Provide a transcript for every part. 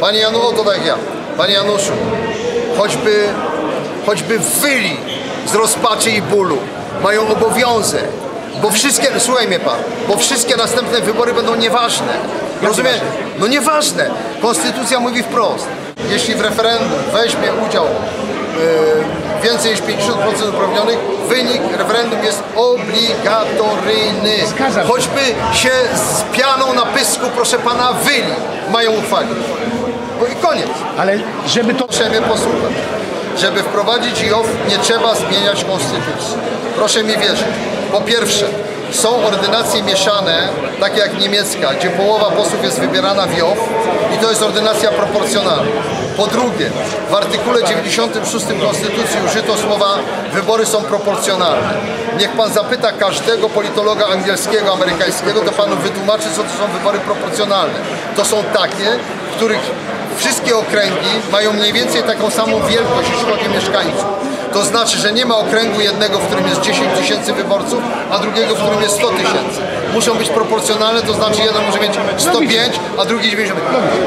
Panie Janu, oto tak jak ja. Panie Januszu, choćby, choćby wyli z rozpaczy i bólu, mają obowiązek, bo wszystkie, słuchaj mnie pan, bo wszystkie następne wybory będą nieważne. Rozumiem? No nieważne. Konstytucja mówi wprost. Jeśli w referendum weźmie udział e, więcej niż 50% uprawnionych, wynik referendum jest obligatoryjny. Choćby się z pianą na pysku, proszę pana, wyli mają uchwalić. Bo i koniec. Ale żeby to... Mnie posłuchać. Żeby wprowadzić IOW nie trzeba zmieniać konstytucji. Proszę mi wierzyć. Po pierwsze, są ordynacje mieszane, takie jak niemiecka, gdzie połowa posłów jest wybierana w IOW i to jest ordynacja proporcjonalna. Po drugie, w artykule 96 Konstytucji użyto słowa wybory są proporcjonalne. Niech pan zapyta każdego politologa angielskiego, amerykańskiego, to panu wytłumaczy, co to są wybory proporcjonalne. To są takie, w których wszystkie okręgi mają mniej więcej taką samą wielkość, jeśli chodzi o mieszkańców. To znaczy, że nie ma okręgu jednego, w którym jest 10 tysięcy wyborców, a drugiego, w którym jest 100 tysięcy. Muszą być proporcjonalne, to znaczy jeden może mieć 105, a drugi 90.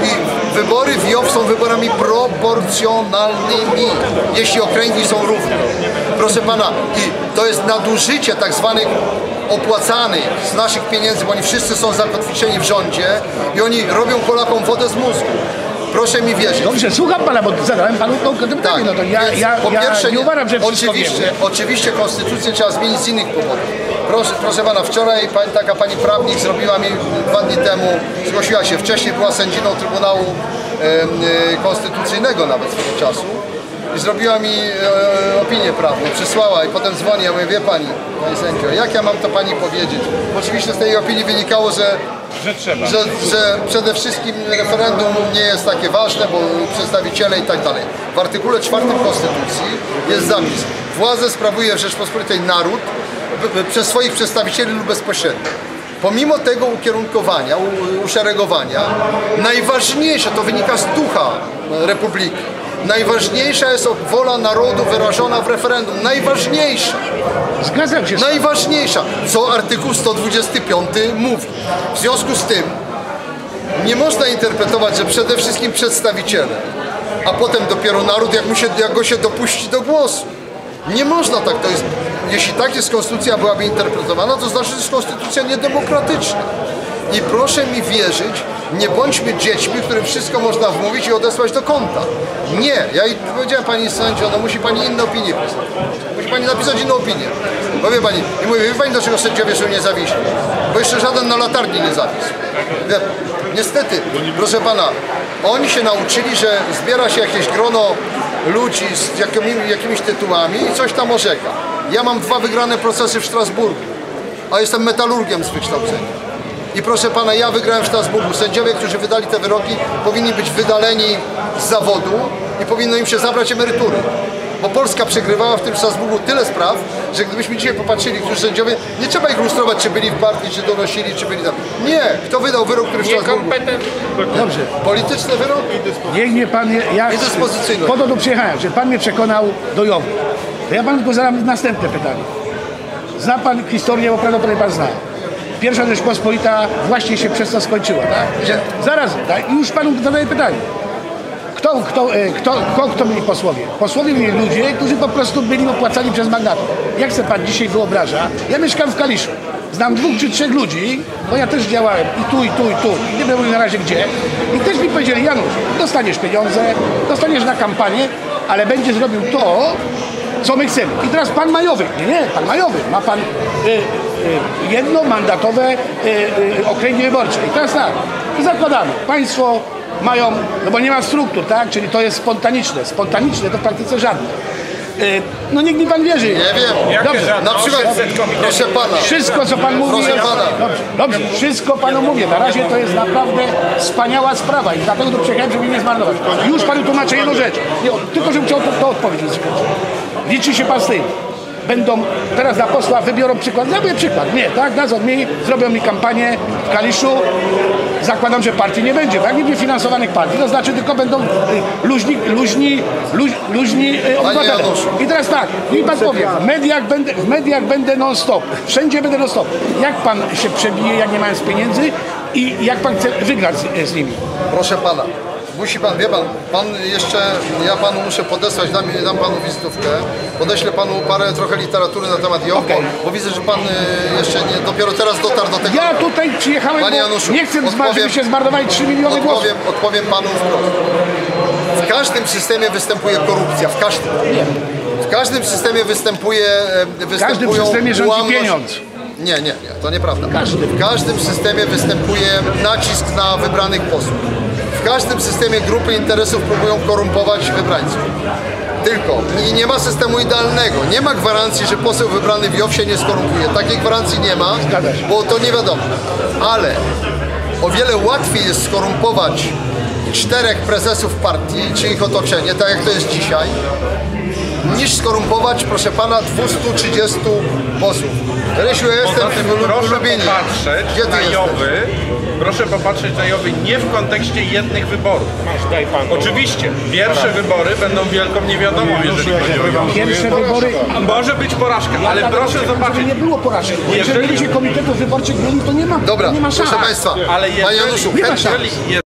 I wybory w JOW są wyborami proporcjonalnymi, jeśli okręgi są równe. Proszę pana, i to jest nadużycie tak zwanych opłacanych z naszych pieniędzy, bo oni wszyscy są zakotwiczeni w rządzie i oni robią Polakom wodę z mózgu. Proszę mi wierzyć. Dobrze, słucham pana, bo zadałem panu konkretne pytanie. No to ja, więc ja, po ja pierwsze, nie uważam, że wszystko oczywiście, oczywiście konstytucję trzeba zmienić z innych powodów. Proszę, proszę pana, wczoraj pani, taka pani prawnik zrobiła mi dwa dni temu, zgłosiła się wcześniej, była sędziną Trybunału e, Konstytucyjnego nawet swego czasu i zrobiła mi e, opinię prawną, przysłała i potem dzwoni, ja mówię, wie pani, pani sędzio, jak ja mam to pani powiedzieć? Oczywiście z tej opinii wynikało, że Że trzeba. że, że przede wszystkim referendum nie jest takie ważne, bo przedstawiciele i tak dalej. W artykule 4 Konstytucji jest zapis. Władzę sprawuje w Rzeczpospolitej naród przez swoich przedstawicieli lub bezpośrednio. Pomimo tego ukierunkowania, uszeregowania, najważniejsze, to wynika z ducha e, Republiki, najważniejsza jest wola narodu wyrażona w referendum. Najważniejsza. Zgadzam się. Najważniejsza, co artykuł 125 mówi. W związku z tym nie można interpretować, że przede wszystkim przedstawiciele, a potem dopiero naród, jak, mu się, jak go się dopuści do głosu. Nie można tak, to jest, jeśli tak jest konstytucja byłaby interpretowana, to znaczy, że jest konstytucja niedemokratyczna. I proszę mi wierzyć, nie bądźmy dziećmi, którym wszystko można wmówić i odesłać do kąta. Nie, ja powiedziałem pani sędzio, no musi pani inne opinie pisać. Musi pani napisać inną opinię. Bo wie pani, i mówię, wie pani dlaczego sędziowie są niezawiśli? Bo jeszcze żaden na latarni nie zawisł. Niestety, proszę pana, oni się nauczyli, że zbiera się jakieś grono ludzi z jakimi, jakimiś tytułami i coś tam orzeka. Ja mam dwa wygrane procesy w Strasburgu, a jestem metalurgiem z wykształcenia. I proszę pana, ja wygrałem w Strasburgu. Sędziowie, którzy wydali te wyroki, powinni być wydaleni z zawodu i powinno im się zabrać emerytury. Bo Polska przegrywała w tym Strasburgu tyle spraw, że gdybyśmy dzisiaj popatrzyli, którzy sędziowie, nie trzeba ich lustrować, czy byli w partii, czy donosili, czy byli tam. Nie, kto wydał wyrok, który w Strasburgu? Dobrze. Polityczny wyrok? Niech mnie pan, ja I dyspozycyjność. po to tu przyjechałem, że pan mnie przekonał do Jowy. To ja panu tylko zadam następne pytanie. Zna pan historię, bo prawdopodobnie pan zna. Pierwsza Rzeczpospolita właśnie się przez to skończyła, tak? Zaraz, tak? I już panu zadaję pytanie. Kto, kto, e, kto, kto, kto byli posłowie? Posłowie byli ludzie, którzy po prostu byli opłacani przez magnatów. Jak sobie pan dzisiaj wyobraża? Ja mieszkam w Kaliszu. Znam dwóch czy trzech ludzi, bo ja też działałem i tu, i tu, i tu. Nie wiem na razie gdzie. I też mi powiedzieli, Janusz, dostaniesz pieniądze, dostaniesz na kampanię, ale będzie zrobił to, co my chcemy. I teraz pan Majowy, nie, nie, pan Majowy, ma pan y, jednomandatowe y, y, okręgi wyborcze. I teraz tak, zakładamy, państwo mają, no bo nie ma struktur, tak, czyli to jest spontaniczne. Spontaniczne to w praktyce żadne. Y, no niech mi pan wierzy. Nie wiem. Dobrze. Na przykład, 800 komitetów. proszę pana, Wszystko, co Pan mówi, Proszę jest... pana. Dobrze, dobrze, wszystko Panu mówię. Na razie to jest naprawdę wspaniała sprawa i dlatego tu przyjechałem, żeby nie zmarnować. Już Panu tłumaczę jedną rzecz. Nie, tylko, żebym chciał to, to odpowiedzieć. Liczy się Pan z tym. Będą, teraz na posła wybiorą przykład, zrobię przykład, nie, tak, dadzą mi, zrobią mi kampanię w Kaliszu, zakładam, że partii nie będzie, tak, nie będzie finansowanych partii, to znaczy tylko będą y, luźni, luźni, luź, luźni y, obywatele. I teraz tak, i pan powie, w mediach będę, w mediach będę non stop, wszędzie będę non stop. Jak pan się przebije, jak nie mając pieniędzy i jak pan chce wygrać z, z nimi? proszę pana, Musi pan, wie pan, pan jeszcze, ja panu muszę podesłać, dam, dam panu wizytówkę, podeślę panu parę trochę literatury na temat JOW, Okej. bo, widzę, że pan y, jeszcze nie, dopiero teraz dotarł do tego. Ja tutaj przyjechałem, Panie Januszu, nie chcę, odpowiem- żeby się zmarnowali 3 miliony głosów. Odpowiem, odpowiem panu wprost. W każdym systemie występuje korupcja, w każdym. W każdym systemie występuje, e, występują systemie rządzi ułamność- pieniądz. Nie, nie, nie, to nieprawda. Każdy. W każdym systemie występuje nacisk na wybranych posłów. W każdym systemie grupy interesów próbują korumpować wybrańców. Tylko i nie ma systemu idealnego. Nie ma gwarancji, że poseł wybrany w JOW się nie skorumpuje. Takiej gwarancji nie ma, bo to nie wiadomo. Ale o wiele łatwiej jest skorumpować czterech prezesów partii, czy ich otoczenie, tak jak to jest dzisiaj, niż skorumpować, proszę pana, 230 posłów. Rysiu, ja jestem tym w proszę Lubinie. popatrzeć Gdzie ty na jesteś? Jowy, proszę popatrzeć na Jowy nie w kontekście jednych wyborów. Daj pan. Oczywiście, pierwsze wybory będą wielką niewiadomą, jeżeli chodzi o Jowy. Pierwsze wybory... A Może być porażka, ale Ja proszę żeby zobaczyć, nie było porażek. Bo jeżeli Jeżeli- ludzie komitetów wyborczych mieli, to nie ma, Dobra, nie ma szans. proszę Państwa, ale Panie jeżeli, Januszu, Nie ma chętnie, szans. jeżeli